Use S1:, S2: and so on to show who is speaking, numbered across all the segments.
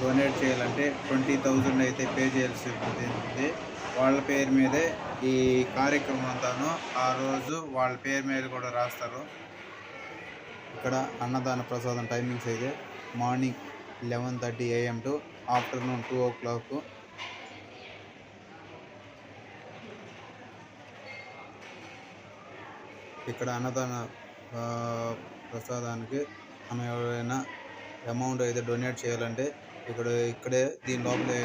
S1: Donate చేయాలంటే twenty thousand అయితే pay చేయాల్సి ఉంటుంది. వాళ్ళ పేరు మీదే ఈ కార్యక్రమం అంతాను. ఆ రోజు వాళ్ళ పేరు మీద కూడా రాస్తారు. ఇక్కడ అన్నదాన ప్రసాదం టైమింగ్స్ అయితే morning eleven thirty AM to afternoon two o'clock. ఇక్కడ అన్నదాన ప్రసాదానికి మనం ఎవరైనా అమౌంట్ అయితే డొనేట్ చేయాలంటే ఇక్కడ ఇక్కడే దీని లోపలే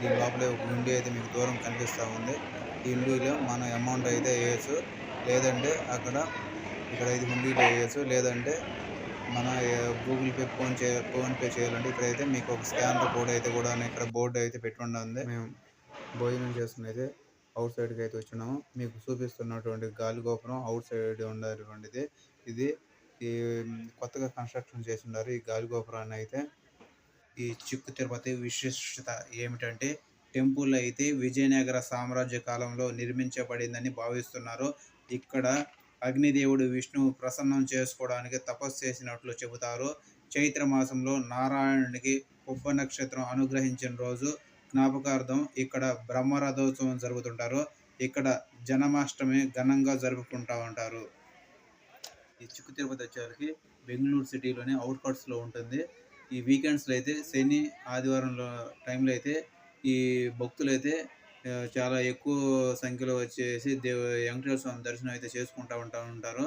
S1: దీని లోపలే ఒక హుండీ అయితే మీకు దూరం కనిపిస్తూ ఉంది. ఈ హుండీలో మన అమౌంట్ అయితే వేయచ్చు. లేదంటే అక్కడ ఇక్కడ అయితే హుండీలో వేయచ్చు. లేదంటే మన గూగుల్ పే ఫోన్ చే ఫోన్పే చేయాలంటే ఇక్కడైతే మీకు ఒక స్కానర్ కోడ్ అయితే కూడా ఇక్కడ బోర్డు అయితే పెట్టి ఉంది మేము భోజనం చేసుకుని అయితే అవుట్ సైడ్కి అయితే వచ్చినాము. మీకు చూపిస్తున్నటువంటి గాలి గోపురం అవుట్ సైడ్ ఉండేటువంటిది. ఇది ఈ కొత్తగా కన్స్ట్రక్షన్ చేసి ఉన్నారు ఈ గాలి గోపురాన్ని అయితే. ఈ చిక్కు తిరుపతి విశిష్టత ఏమిటంటే టెంపుల్ అయితే విజయనగర సామ్రాజ్య కాలంలో నిర్మించబడిందని భావిస్తున్నారు. ఇక్కడ అగ్నిదేవుడు విష్ణువు ప్రసన్నం చేసుకోవడానికి తపస్సు చేసినట్లు చెబుతారు. చైత్ర మాసంలో నారాయణునికి ఉబ్బ నక్షత్రం అనుగ్రహించిన రోజు జ్ఞాపకార్థం ఇక్కడ బ్రహ్మరథోత్సవం జరుగుతుంటారు. ఇక్కడ జన్మాష్టమి ఘనంగా జరుపుకుంటూ ఉంటారు. ఈ చిక్కు తిరుపతి వచ్చేసరికి బెంగళూరు సిటీలోనే అవుట్కట్స్లో ఉంటుంది. ఈ వీకెండ్స్లో అయితే శని ఆదివారంలో టైంలో అయితే ఈ భక్తులు అయితే చాలా ఎక్కువ సంఖ్యలో వచ్చేసి దేవ వెంకటేశ్వర స్వామి దర్శనం అయితే చేసుకుంటూ ఉంటా ఉంటారు.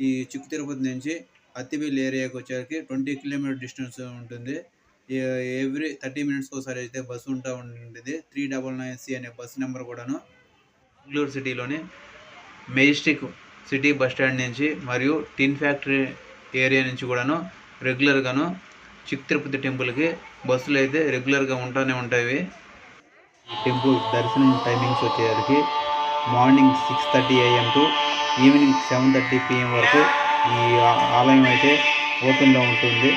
S1: ఈ చిక్కు తిరుపతి నుంచి అత్తిబిల్ ఏరియాకి వచ్చేసరికి ట్వంటీ కిలోమీటర్ డిస్టెన్స్ ఉంటుంది. ఎవ్రీ థర్టీ మినిట్స్కి ఒకసారి అయితే బస్సు ఉంటా ఉంటుంది. త్రీ డబల్ నైన్ సి అనే బస్సు నెంబర్ కూడాను బెంగళూరు సిటీలోని మెజిస్టిక్ సిటీ బస్ స్టాండ్ నుంచి మరియు టిన్ ఫ్యాక్టరీ ఏరియా నుంచి కూడాను రెగ్యులర్గాను చిక్ తిరుపతి టెంపుల్కి బస్సులు అయితే రెగ్యులర్గా ఉంటానే ఉంటాయి. టెంపుల్ దర్శనం టైమింగ్స్ వచ్చేసరికి morning six thirty AM to evening seven thirty PM వరకు ఈ ఆలయం అయితే ఓపెన్లో ఉంటుంది.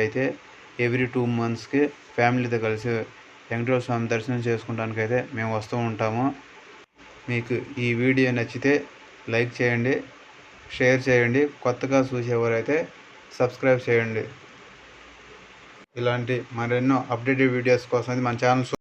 S1: అయితే ఎవ్రీ టూ మంత్స్కి ఫ్యామిలీతో కలిసి వెంకటేశ్వర స్వామి దర్శనం చేసుకోవడానికి అయితే మేము వస్తూ ఉంటాము. మీకు ఈ వీడియో నచ్చితే లైక్ చేయండి షేర్ చేయండి కొత్తగా చూసేవారైతే సబ్స్క్రైబ్ చేయండి. ఇలాంటి మరెన్నో అప్డేటెడ్ వీడియోస్ కోసం మన ఛానల్